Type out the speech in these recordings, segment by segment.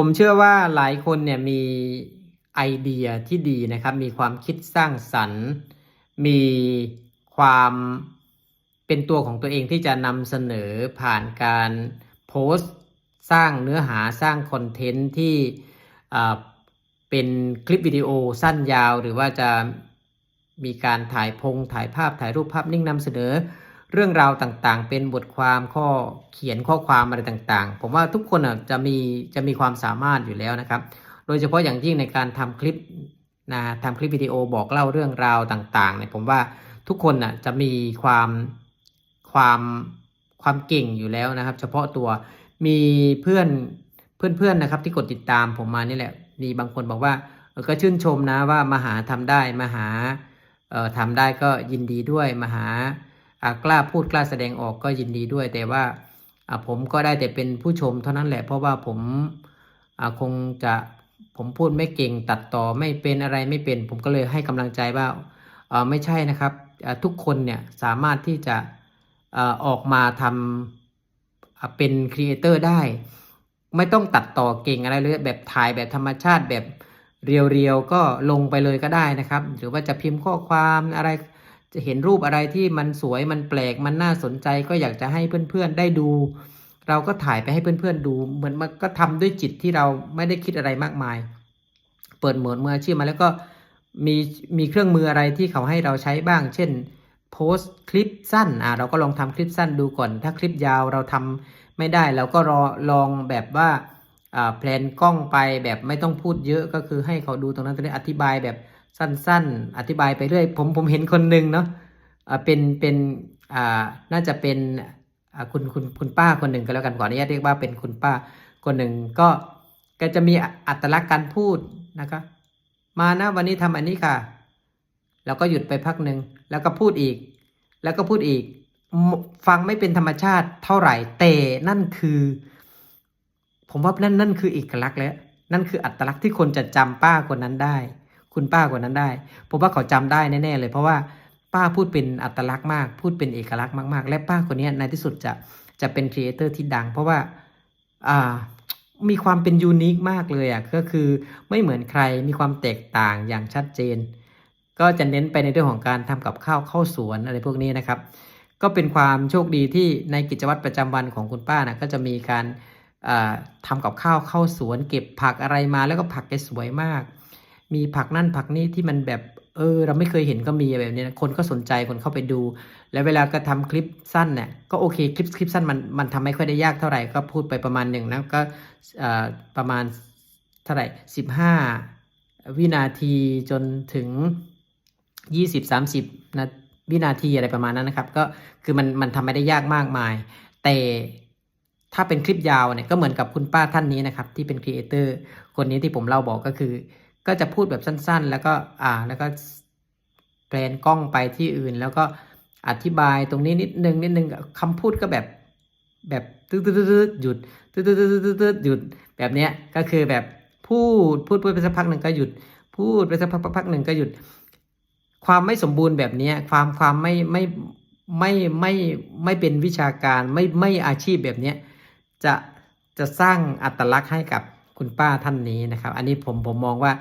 ผมเชื่อว่าหลายคนเนี่ยมีไอเดียที่ดีนะครับ มีความคิดสร้างสรรค์ มีความเป็นตัวของตัวเองที่จะนำเสนอผ่านการโพสต์สร้างเนื้อหาสร้างคอนเทนต์ที่เป็นคลิปวิดีโอสั้นยาว หรือว่าจะมีการถ่ายพงถ่ายภาพถ่ายรูปภาพนิ่งนำเสนอ เรื่องราวต่างๆ เป็นบทความข้อเขียนข้อความอะไรต่างๆ ผมว่าทุกคนอะจะมีจะมีความสามารถอยู่แล้วนะครับ โดยเฉพาะอย่างยิ่งในการทำคลิปนะทำคลิปวิดีโอบอกเล่าเรื่องราวต่างๆเนี่ยผมว่าทุกคนน่ะจะมีความความความเก่งอยู่แล้วนะครับ เฉพาะตัวมีเพื่อนเพื่อนๆนะครับ ที่กดติดตามผมมานี่แหละมีบางคนบอกว่าก็ชื่นชมนะว่ามาหาทำได้มาหาเอ่อทำได้ก็ยินดีด้วยมาหา กล้าพูดกล้าแสดงออกก็ยินดีด้วย แต่ว่าผมก็ได้แต่เป็นผู้ชมเท่านั้นแหละ เพราะว่าผมคงจะผมพูดไม่เก่งตัดต่อไม่เป็นอะไรไม่เป็น ผมก็เลยให้กำลังใจว่าไม่ใช่นะครับทุกคนเนี่ยสามารถที่จะออกมาทำเป็นครีเอเตอร์ได้ ไม่ต้องตัดต่อเก่งอะไรเลยแบบถ่ายแบบธรรมชาติแบบเรียวๆก็ลงไปเลยก็ได้นะครับ หรือว่าจะพิมพ์ข้อความอะไร จะเห็นรูปอะไรที่มันสวยมันแปลกมันน่าสนใจก็อยากจะให้เพื่อนๆได้ดู เราก็ถ่ายไปให้เพื่อนๆดู เหมือนมันก็ทำด้วยจิตที่เราไม่ได้คิดอะไรมากมาย เปิดโหมดมืออาชีพมาแล้วก็มีมีเครื่องมืออะไรที่เขาให้เราใช้บ้าง เช่นโพสต์คลิปสั้นอ่าเราก็ลองทำคลิปสั้นดูก่อน ถ้าคลิปยาวเราทำไม่ได้เราก็รอลองแบบว่าอ่าแพลนกล้องไปแบบไม่ต้องพูดเยอะก็คือให้เขาดูตรงนั้นตรงนี้อธิบายแบบ สั้น ๆ อธิบายไปเรื่อย ผมผมเห็นคนหนึ่งเนาะอ่าเป็นเป็นอ่าน่าจะเป็นคุณคุณคุณป้าคนหนึ่งก็แล้วกันขออนุญาตเรียกว่าเป็นคุณป้าคนหนึ่งก็ก็จะมีอัตลักษณ์การพูดนะครับมานะวันนี้ทำอันนี้ค่ะ แล้วก็หยุดไปพักหนึ่งแล้วก็พูดอีก แล้วก็พูดอีก ฟังไม่เป็นธรรมชาติเท่าไหร่แต่นั่นคือ ผมว่านั่นนั่นคือเอกลักษณ์แล้วนั่นคืออัตลักษณ์ที่คนจะจำป้าคนนั้นได้ คุณป้าคนนั้นได้ผมว่าเขาจำได้แน่ๆเลยเพราะว่าป้าพูดเป็นอัตลักษณ์มาก พูดเป็นเอกลักษณ์มากๆ และป้าคนนี้ในที่สุดจะจะเป็นครีเอเตอร์ที่ดัง เพราะว่าอ่ามีความเป็นยูนิคมากเลยอะก็คือไม่เหมือนใครมีความแตกต่างอย่างชัดเจน ก็จะเน้นไปในเรื่องของการทำกับข้าวเข้าสวนอะไรพวกนี้นะครับ ก็เป็นความโชคดีที่ในกิจวัตรประจำวันของคุณป้านะก็จะมีการอ่าทำกับข้าวเข้าสวน เก็บผักอะไรมาแล้วก็ผักแกสวยมาก มีผักนั่นผักนี่ที่มันแบบเออเราไม่เคยเห็นก็มีแบบนี้นะคนก็สนใจคนเข้าไปดู แล้วเวลาก็ทำคลิปสั้นเนี่ยก็โอเคคลิปคลิปสั้นมันมันทำไม่ค่อยได้ยากเท่าไหร่ก็พูดไปประมาณหนึ่งนะก็ประมาณเท่าไหร่สิบห้าวินาทีจนถึงยี่สิบสามสิบนะวินาทีอะไรประมาณนั้นนะครับ ก็คือมันมันทำไม่ได้ยากมากมาย แต่ถ้าเป็นคลิปยาวเนี่ยก็เหมือนกับคุณป้าท่านนี้นะครับ ที่เป็นครีเอเตอร์คนนี้ที่ผมเล่าบอกก็คือ ก็จะพูดแบบสั้นๆ แล้วก็อ่าแล้วก็แพลนกล้องไปที่อื่น แล้วก็อธิบายตรงนี้นิดนึงนิดนึงคำพูดก็แบบแบบตืดตืดหยุดตืดตืดตืดตืดหยุดแบบเนี้ยก็คือแบบพูดพูดพูดไปสักพักหนึ่งก็หยุด พูดไปสักพักพักหนึ่งก็หยุด ความไม่สมบูรณ์แบบเนี้ยความความไม่ไม่ไม่ไม่ไม่เป็นวิชาการไม่ไม่อาชีพแบบเนี้ยจะจะสร้างอัตลักษณ์ให้กับ คุณป้าท่านนี้นะครับ อันนี้ผมผมมองว่า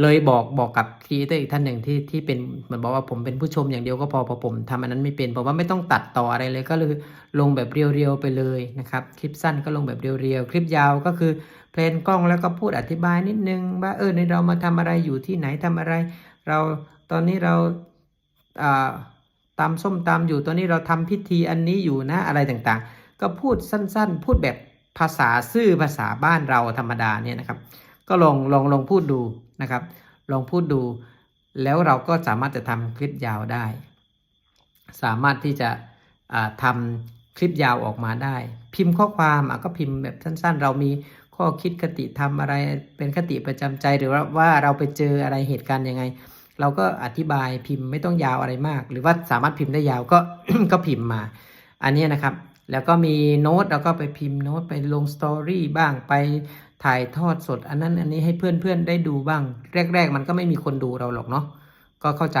เลยบอกบอกกับครีเอเตอร์อีกท่านหนึ่งที่ที่เป็นเหมือนบอกว่าผมเป็นผู้ชมอย่างเดียวก็พอเพอผมทำอันนั้นไม่เป็นผมว่าไม่ต้องตัดต่ออะไรเลยก็เลยลงแบบเรียวๆไปเลยนะครับคลิปสั้นก็ลงแบบเรียวๆคลิปยาวก็คือเพลนกล้องแล้วก็พูดอธิบายนิดนึงว่าเออในเรามาทำอะไรอยู่ที่ไหนทำอะไร เราตอนนี้เราอ่าตำส้มตำอยู่ตอนนี้เราทำพิธีอันนี้อยู่นะอะไรต่างๆ ก็พูดสั้น ๆ พูดแบบ ภาษาซื่อภาษาบ้านเราธรรมดาเนี่ยนะครับ ก็ลองลองลองพูดดูนะครับลองพูดดู แล้วเราก็สามารถจะทำคลิปยาวได้ สามารถที่จะอ่าทำคลิปยาวออกมาได้ พิมพ์ข้อความก็พิมพ์แบบสั้นๆ เรามีข้อคิดคติทำอะไรเป็นคติประจำใจหรือว่าว่าเราไปเจออะไรเหตุการณ์ยังไง เราก็อธิบายพิมพ์ไม่ต้องยาวอะไรมาก หรือว่าสามารถพิมพ์ได้ยาวก็ก็พิมพ์มา อันนี้นะครับ แล้วก็มีโน้ตเราก็ไปพิมพ์โน้ตไปลงสตอรี่บ้างไปถ่ายทอดสดอันนั้นอันนี้ให้เพื่อนๆได้ดูบ้าง แรก ๆ มันก็ไม่มีคนดูเราหรอกเนาะก็เข้าใจ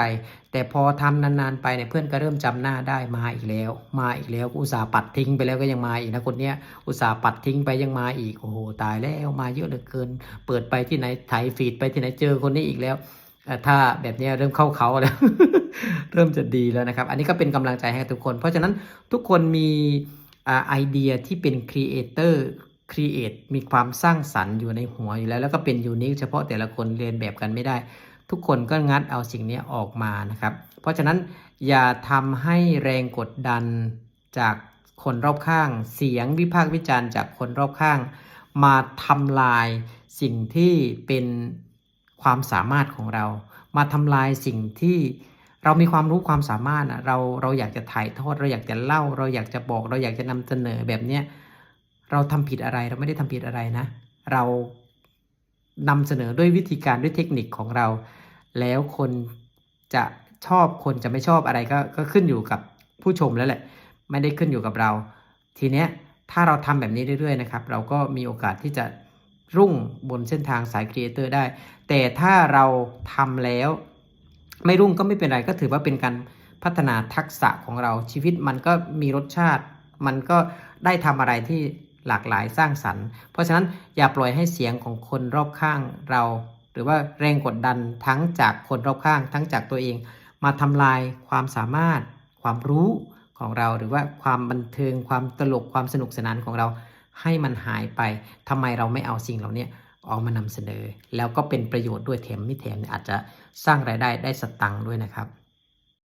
แต่พอทำนานๆไปเนี่ยเพื่อนก็เริ่มจำหน้าได้มาอีกแล้ว มาอีกแล้วอุตส่าห์ปัดทิ้งไปแล้วก็ยังมาอีกนะคนเนี้ยอุตส่าห์ปัดทิ้งไปยังมาอีกโอ้โหตายแล้วมาเยอะเหลือเกิน เปิดไปที่ไหนไถฟีดไปที่ไหนเจอคนนี้อีกแล้วถ้าแบบนี้เริ่มเข้าเขาแล้ว เริ่มจะดีแล้วนะครับ อันนี้ก็เป็นกำลังใจให้ทุกคน เพราะฉะนั้นทุกคนมี ไอเดียที่เป็นครีเอเตอร์ครีเอทมีความสร้างสรรค์อยู่ในหัวอยู่แล้ว แล้วก็เป็นยูนิคเฉพาะแต่ละคนเรียนแบบกันไม่ได้ ทุกคนก็งัดเอาสิ่งนี้ออกมานะครับ เพราะฉะนั้นอย่าทำให้แรงกดดันจากคนรอบข้าง เสียงวิพากษ์วิจารณ์จากคนรอบข้าง มาทำลายสิ่งที่เป็นความสามารถของเรา มาทำลายสิ่งที่ เรามีความรู้ความสามารถอะเราเราอยากจะถ่ายทอด เราอยากจะเล่า เราอยากจะบอก เราอยากจะนำเสนอแบบเนี้ยเราทำผิดอะไรเราไม่ได้ทำผิดอะไรนะ เรานำเสนอด้วยวิธีการด้วยเทคนิคของเรา แล้วคนจะชอบคนจะไม่ชอบอะไรก็ก็ขึ้นอยู่กับผู้ชมแล้วแหละ ไม่ได้ขึ้นอยู่กับเรา ทีเนี้ยถ้าเราทำแบบนี้เรื่อยๆนะครับ เราก็มีโอกาสที่จะรุ่งบนเส้นทางสายครีเอเตอร์ได้ แต่ถ้าเราทำแล้ว ไม่รุ่งก็ไม่เป็นไรก็ถือว่าเป็นการพัฒนาทักษะของเราชีวิตมันก็มีรสชาติ มันก็ได้ทำอะไรที่หลากหลายสร้างสรรค์ เพราะฉะนั้นอย่าปล่อยให้เสียงของคนรอบข้างเรา หรือว่าแรงกดดันทั้งจากคนรอบข้าง ทั้งจากตัวเอง มาทำลายความสามารถ ความรู้ของเรา หรือว่าความบันเทิงความตลกความสนุกสนานของเรา ให้มันหายไปทำไมเราไม่เอาสิ่งเหล่านี้ ออกมานำเสนอ แล้วก็เป็นประโยชน์ด้วยแถมไม่แถมอาจจะสร้างรายได้ได้สตังค์ด้วยนะครับ